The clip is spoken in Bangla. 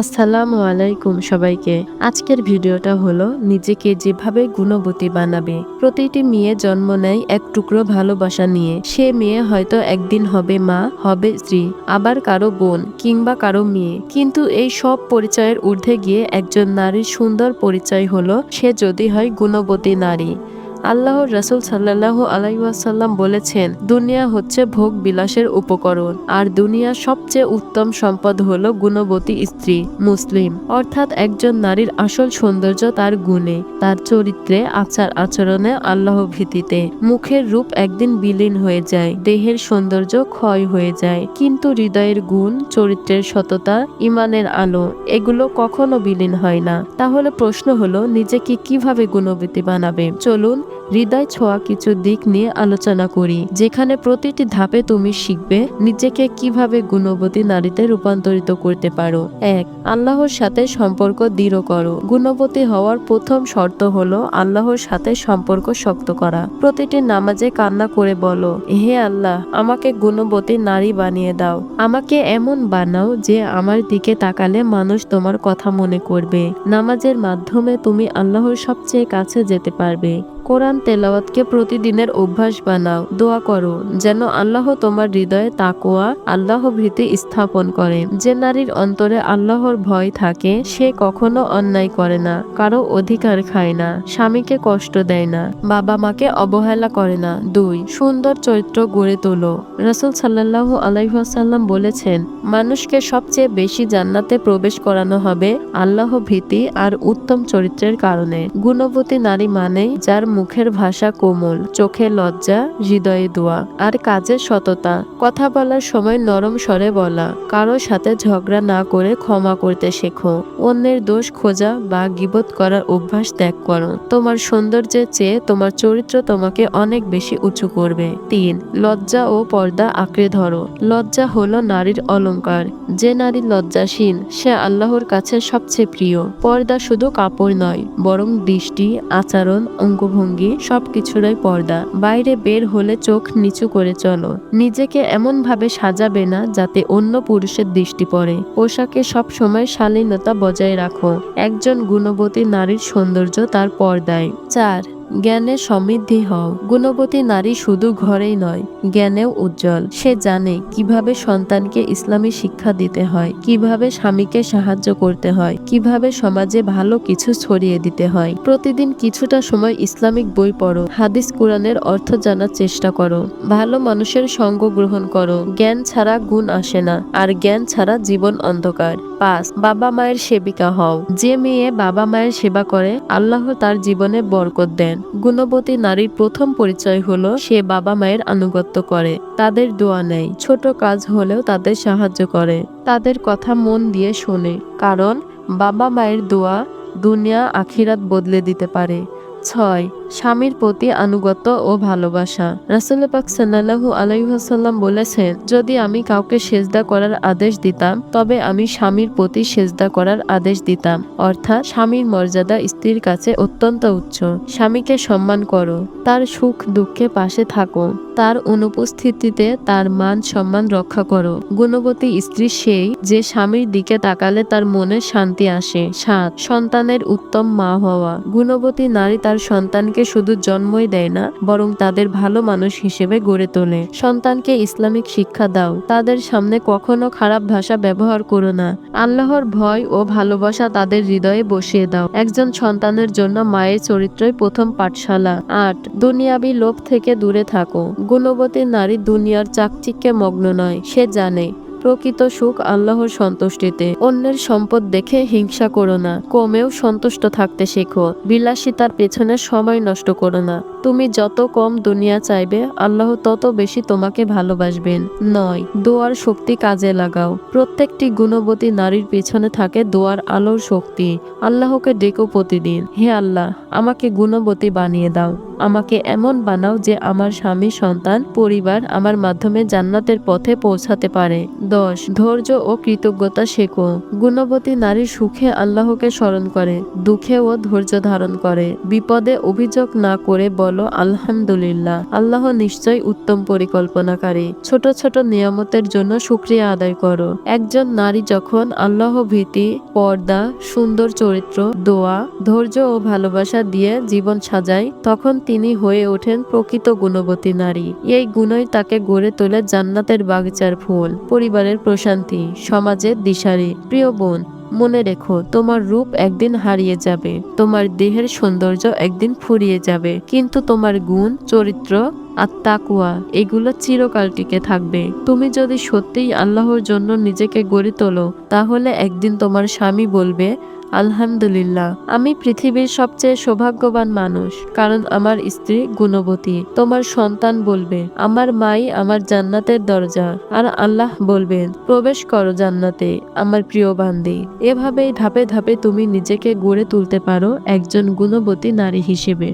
আসসালামু আলাইকুম সবাইকে। আজকের ভিডিওটা হলো নিজেকে যেভাবে গুণবতী বানাবে। প্রতিটি মেয়ে জন্ম নেয় এক টুকরো ভালোবাসা নিয়ে। সে মেয়ে হয়তো একদিন হবে মা, হবে স্ত্রী, আবার কারও বোন কিংবা কারও মেয়ে। কিন্তু এই সব পরিচয়ের ঊর্ধ্বে গিয়ে একজন নারীর সুন্দর পরিচয় হলো সে যদি হয় গুণবতী নারী। আল্লাহর রসুল সাল্লাল্লাহু আলাইসাল্লাম বলেছেন, দুনিয়া হচ্ছে ভোগ বিলাসের উপকরণ, আর দুনিয়ার সবচেয়ে উত্তম সম্পদ হলো গুণবতী স্ত্রী, মুসলিম। অর্থাৎ একজন নারীর আসল সৌন্দর্য তার গুণে, তার চরিত্রে, আচার আচরণে, আল্লাহ ভীতিতে। মুখের রূপ একদিন বিলীন হয়ে যায়, দেহের সৌন্দর্য ক্ষয় হয়ে যায়। কিন্তু হৃদয়ের গুণ, চরিত্রের সততা, ইমানের আলো, এগুলো কখনো বিলীন হয় না। তাহলে প্রশ্ন হলো, নিজেকে কীভাবে গুণবতী বানাবে? চলুন হৃদয় ছোঁয়া কিছু দিক নিয়ে আলোচনা করি। যেখানে প্রতিটি ধাপে তুমি শিখবে নিজেকে কীভাবে গুণবতী নারীতে রূপান্তরিত করতে পারো। এক, আল্লাহর সাথে সম্পর্ক দৃঢ় করো। গুণবতী হওয়ার প্রথম শর্ত হলো আল্লাহর সাথে সম্পর্ক শক্ত করা। প্রতিটি নামাজে কান্না করে বলো, হে আল্লাহ, আমাকে গুণবতী নারী বানিয়ে দাও। আমাকে এমন বানাও যে আমার দিকে তাকালে মানুষ তোমার কথা মনে করবে। নামাজের মাধ্যমে তুমি আল্লাহর সবচেয়ে কাছে যেতে পারবে। কোরআন তেলাওয়াতকে প্রতিদিনের অভ্যাস বানাও। দোয়া করো, যেন আল্লাহ তোমার হৃদয়ে তাকোয়া আল্লাহ ভীতি স্থাপন করে। যে নারীর অন্তরে আল্লাহর ভয় থাকে, সে কখনো অন্যায় করে না, কারও অধিকার খায় না, স্বামীকে কষ্ট দেয় না বাবা মাকে অবহেলা করে না। দুই, সুন্দর চরিত্র গড়ে তোলো। রাসুল সাল্লাহ আলাইসাল্লাম বলেছেন, মানুষকে সবচেয়ে বেশি জান্নাতে প্রবেশ করানো হবে আল্লাহ ভীতি আর উত্তম চরিত্রের কারণে। গুণবতী নারী মানে যার মুখের ভাষা কোমল, চোখে লজ্জা, হৃদয়ে দোয়া আর কাজের সততা। কথা বলার সময় নরম স্বরে বলা কারোর সাথে ঝগড়া না করে ক্ষমা করতে শেখো। অন্যের দোষ খোঁজা বা গিবত করার অভ্যাস ত্যাগ করো। তোমার সৌন্দর্যের চেয়ে তোমার চরিত্র তোমাকে অনেক বেশি উঁচু করবে। তিন, লজ্জা ও পর্দা আঁকড়ে ধরো। লজ্জা হলো নারীর অলংকার যে নারী লজ্জাসীন সে আল্লাহর কাছে সবচেয়ে প্রিয়। পর্দা শুধু কাপড় নয়, বরং দৃষ্টি, আচরণ, অঙ্গভঙ্গি সবকিছুরই পর্দা। বাইরে বের হলে চোখ নিচু করে চলো। নিজেকে এমন ভাবে সাজাবে না যাতে অন্য পুরুষের দৃষ্টি পড়ে। পোশাকে সব সময় শালীনতা বজায় রাখো। একজন গুণবতী নারীর সৌন্দর্য তার পর্দায়। চার জ্ঞানে সমৃদ্ধি হও। গুণবতী নারী শুধু ঘরেই নয়, জ্ঞানেও উজ্জ্বল। সে জানে কীভাবে সন্তানকে ইসলামী শিক্ষা দিতে হয়, কীভাবে স্বামীকে সাহায্য করতে হয়, কীভাবে সমাজে ভালো কিছু ছড়িয়ে দিতে হয়। প্রতিদিন কিছুটা সময় ইসলামিক বই পড়ো, হাদিস কোরআনের অর্থ জানার চেষ্টা করো। ভালো মানুষের সঙ্গ গ্রহণ করো। জ্ঞান ছাড়া গুণ আসে না, আর জ্ঞান ছাড়া জীবন অন্ধকার। পাঁচ বাবা মায়ের সেবিকা হও। যে মেয়ে বাবা মায়ের সেবা করে, আল্লাহ তার জীবনে বরকত দেন। গুণবতী নারীর প্রথম পরিচয় হলো, সে বাবা মায়ের আনুগত্য করে। তাদের দোয়া নেয় ছোট কাজ হলেও তাদের সাহায্য করে। তাদের কথা মন দিয়ে শোনে। কারণ, বাবা মায়ের দোয়া দুনিয়া আখিরাত বদলে দিতে পারে। ছয় স্বামীর প্রতি আনুগত্য ও ভালোবাসা। রাসুল পাক সাল্লাহু আলাইসাল্লাম বলেছেন, যদি আমি কাউকে সেজদা করার আদেশ দিতাম, তবে আমি স্বামীর প্রতি সেজদা করার আদেশ দিতাম। অর্থাৎ স্বামীর মর্যাদা স্ত্রীর কাছে অত্যন্ত উচ্চ। স্বামীকে সম্মান করো, তার সুখ দুঃখে পাশে থাকো, তার অনুপস্থিতিতে তার মান সম্মান রক্ষা করো। গুণবতী স্ত্রী সেই যে স্বামীর দিকে তাকালে তার মনে শান্তি আসে। সাত, সন্তানের উত্তম মা হওয়া। গুণবতী নারী তার সন্তানকে শুধু জন্মই দেয় না, বরং তাদের ভালো মানুষ হিসেবে গড়ে তোলে। সন্তানকে ইসলামিক শিক্ষা দাও। তাদের সামনে কখনো খারাপ ভাষা ব্যবহার করো না। আল্লাহর ভয় ও ভালোবাসা তাদের হৃদয়ে বসিয়ে দাও। একজন সন্তানের জন্য মায়ের চরিত্রই প্রথম পাঠশালা। আট, দুনিয়াবি লোভ থেকে দূরে থাকো। গুণবতী নারী দুনিয়ার চাকচিক্যে মগ্ন নয়, সে জানে। প্রকৃত সুখ আল্লাহর সন্তুষ্টিতে। অন্যের সম্পদ দেখে হিংসা করো না। কমেও সন্তুষ্ট থাকতে শেখো। বিলাসী তার পেছনে সময় নষ্ট করো না। তুমি যত কম দুনিয়া চাইবে, আল্লাহ তত বেশি তোমাকে ভালোবাসবেন। নয়, দোয়ার শক্তি কাজে লাগাও। প্রত্যেকটি গুণবতী নারীর পেছনে থাকে দোয়ার আলোর শক্তি। আল্লাহকে ডেকো প্রতিদিন। হে আল্লাহ, আমাকে গুণবতী বানিয়ে দাও। আমাকে এমন বানাও যে আমার স্বামী, সন্তান, পরিবার আমার মাধ্যমে জান্নাতের পথে পৌঁছাতে পারে। দশ, ধৈর্য ও কৃতজ্ঞতা শেখো। গুণবতী নারী সুখে আল্লাহকে স্মরণ করে দুঃখে ও ধৈর্য ধারণ করে। বিপদে অভিযোগ না করে বলে বলো আলহামদুলিল্লাহ, আল্লাহ নিশ্চয় উত্তম পরিকল্পনাকারী। ছোট ছোট নিয়ামতের জন্য শুক্রিয়া আদায় করো। একজন নারী যখন আল্লাহ ভীতি, পর্দা, সুন্দর চরিত্র, দোয়া, ধৈর্য ও ভালোবাসা দিয়ে জীবন সাজায়, তখন তিনি হয়ে ওঠেন প্রকৃত গুণবতী নারী। এই গুণই তাকে গড়ে তোলে জান্নাতের বাগিচার ফুল, পরিবারের প্রশান্তি, সমাজের দিশারি। প্রিয় বোন মনে রেখো, তোমার রূপ একদিন হারিয়ে যাবে, তোমার দেহের সৌন্দর্য একদিন ফুরিয়ে যাবে, কিন্তু তোমার গুণ, চরিত্র আর তাকুয়া, এগুলো চিরকাল টিকে থাকবে। তুমি যদি সত্যিই আল্লাহর জন্য নিজেকে গড়ে তোলো, তাহলে একদিন তোমার স্বামী বলবে আলহামদুলিল্লাহ, আমি পৃথিবীর সবচেয়ে সৌভাগ্যবান মানুষ, কারণ আমার স্ত্রী গুণবতী। তোমার সন্তান বলবে, আমার মাই আমার জান্নাতের দরজা। আর আল্লাহ বলবেন প্রবেশ করো জান্নাতে, আমার প্রিয় বান্দি। এভাবেই ধাপে ধাপে তুমি নিজেকে গড়ে তুলতে পারো একজন গুণবতী নারী হিসেবে।